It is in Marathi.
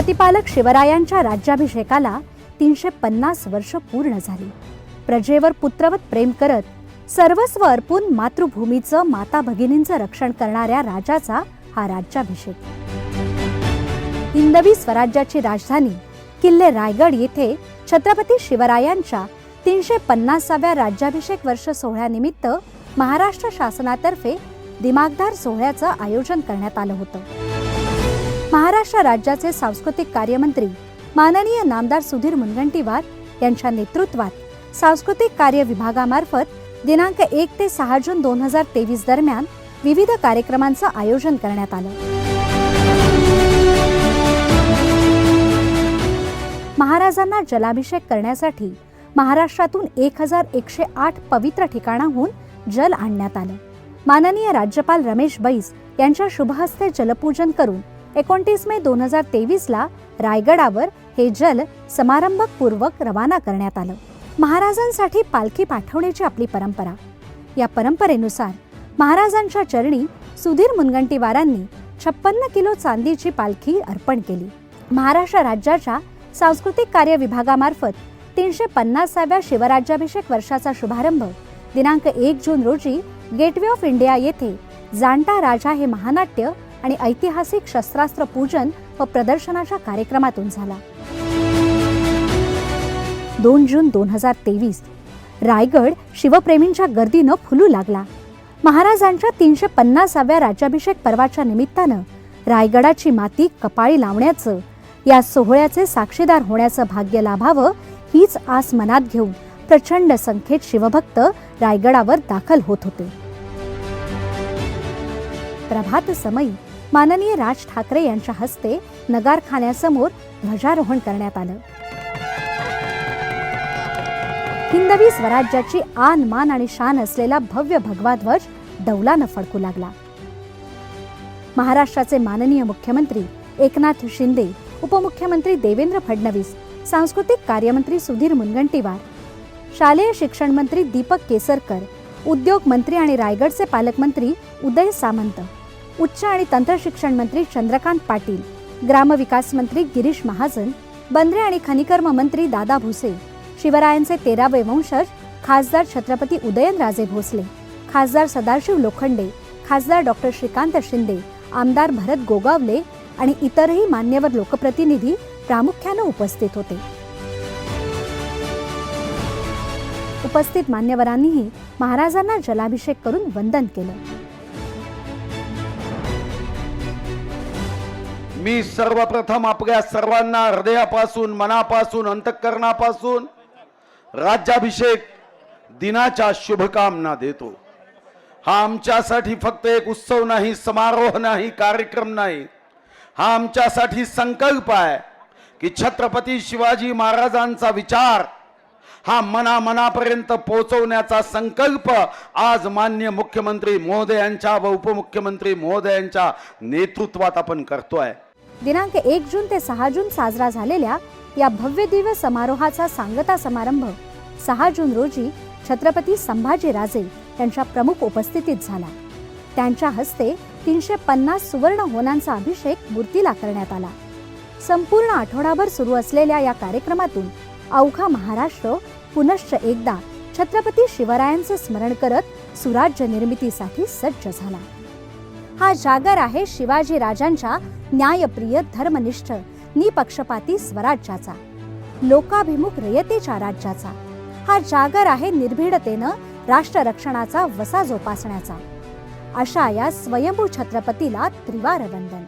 प्रतिपालक शिवरायांच्या राज्याभिषेकाला तीनशे पन्नास वर्ष पूर्ण झाली. प्रजेवर पुत्रवत प्रेम करत सर्वस्व अर्पून मातृभूमीचं माता भगिनींचं रक्षण करणाऱ्या राजाचा हा राज्याभिषेक. हिंदवी स्वराज्याची राजधानी किल्ले रायगड येथे छत्रपती शिवरायांच्या तीनशे पन्नासाव्या राज्याभिषेक वर्ष सोहळ्यानिमित्त महाराष्ट्र शासनातर्फे दिमागदार सोहळ्याचं आयोजन करण्यात आलं होतं. महाराष्ट्र राज्याचे सांस्कृतिक कार्यमंत्री माननीय नामदार सुधीर मुनगंटीवार यांच्या नेतृत्वात सांस्कृतिक कार्य विभागामार्फत दिनांक एक ते सहा जून दोन हजार तेवीस दरम्यान विविध कार्यक्रमांचं आयोजन करण्यात आलं. महाराजांना जलाभिषेक करण्यासाठी महाराष्ट्रातून एक हजार एकशे आठ पवित्र ठिकाणाहून जल आणण्यात आलं. माननीय राज्यपाल रमेश बैस यांच्या शुभहस्ते जलपूजन करून एकोणतीस मे दोन हजार तेवीसला रायगडावर हे जल समारंभपूर्वक रवाना करण्यात आलं. महाराजांसाठी पालखी पाठवण्याची आपली परंपरा. या परंपरेनुसार महाराजांच्या चरणी सुधीर मुनगंटीवारांनी छप्पन्न किलो चांदीची पालखी अर्पण केली. महाराष्ट्र राज्याच्या सांस्कृतिक कार्य विभागामार्फत तीनशे पन्नासाव्या शिवराज्याभिषेक वर्षाचा शुभारंभ दिनांक एक जून रोजी गेटवे ऑफ इंडिया येथे जाणता राजा हे महानाट्य आणि ऐतिहासिक शस्त्रास्त्र पूजन व प्रदर्शनाच्या कार्यक्रमातून झाला. दोन जून दोन हजार तेवीस रायगड शिवप्रेमींच्या गर्दीनं फुलू लागला. महाराजांच्या तीनशे पन्नासाव्या राज्याभिषेक पर्वाच्या निमित्तानं रायगडाची माती कपाळी लावण्याचं या सोहळ्याचे साक्षीदार होण्याचं भाग्य लाभावं हीच आस मनात घेऊन प्रचंड संख्येत शिवभक्त रायगडावर दाखल होत होते. प्रभात समयी माननीय राज ठाकरे यांच्या हस्ते नगारखान्यासमोर ध्वजारोहण करण्यात आलं. हिंदवी स्वराज्याची आन मान आणि शान असलेला भव्य भगवा ध्वज डौलानं फडकू लागला. महाराष्ट्राचे माननीय मुख्यमंत्री एकनाथ शिंदे उपमुख्यमंत्री देवेंद्र फडणवीस सांस्कृतिक कार्यमंत्री सुधीर मुनगंटीवार शालेय शिक्षण मंत्री दीपक केसरकर उद्योग मंत्री आणि रायगडचे पालकमंत्री उदय सामंत उच्च आणि तंत्रशिक्षण मंत्री चंद्रकांत पाटील ग्रामविकास मंत्री गिरीश महाजन बंदरे आणि खनिकर्म मंत्री दादा भुसे शिवरायांचे तेरावे वंशज खासदार छत्रपती उदयनराजे भोसले खासदार सदाशिव लोखंडे खासदार डॉक्टर श्रीकांत शिंदे आमदार भरत गोगावले आणि इतरही मान्यवर लोकप्रतिनिधी प्रामुख्यानं उपस्थित होते. उपस्थित मान्यवरांनीही महाराजांना जलाभिषेक करून वंदन केलं. मी सर्वप्रथम आपल्या सर्वांना हृदयापासून मनापासून अंतःकरणापासून राज्याभिषेक दिनाच्या शुभकामना देतो. हा आमच्यासाठी फक्त एक उत्सव नाही समारोह नाही कार्यक्रम नाही. हा आमच्यासाठी संकल्प आहे की छत्रपती शिवाजी महाराजांचा विचार हा मना मनापर्यंत पोहोचवण्याचा संकल्प आज मान्य मुख्यमंत्री महोदयांच्या व उपमुख्यमंत्री महोदयांच्या नेतृत्वात आपण करतोय. दिनांक एक जून ते सहा जून साजरा झालेल्या या भव्य दिव्य समारोहाचा सांगता समारंभ सहा जून रोजी छत्रपती संभाजीराजे त्यांच्या प्रमुख उपस्थितीत झाला. त्यांच्या हस्ते तीनशे पन्नास सुवर्ण होनांचा अभिषेक मूर्तीला करण्यात आला. संपूर्ण आठवडाभर सुरू असलेल्या या कार्यक्रमातून अवघा महाराष्ट्र पुनश्च एकदा छत्रपती शिवरायांचे स्मरण करत सुराज्य निर्मितीसाठी सज्ज झाला. हा जागर आहे शिवाजी राजांच्या न्यायप्रिय धर्मनिष्ठ निपक्षपाती स्वराज्याचा लोकाभिमुख रयतेच्या राज्याचा. हा जागर आहे निर्भीडतेनं राष्ट्ररक्षणाचा वसा जोपासण्याचा. अशा या स्वयंभू छत्रपतीला त्रिवार वंदन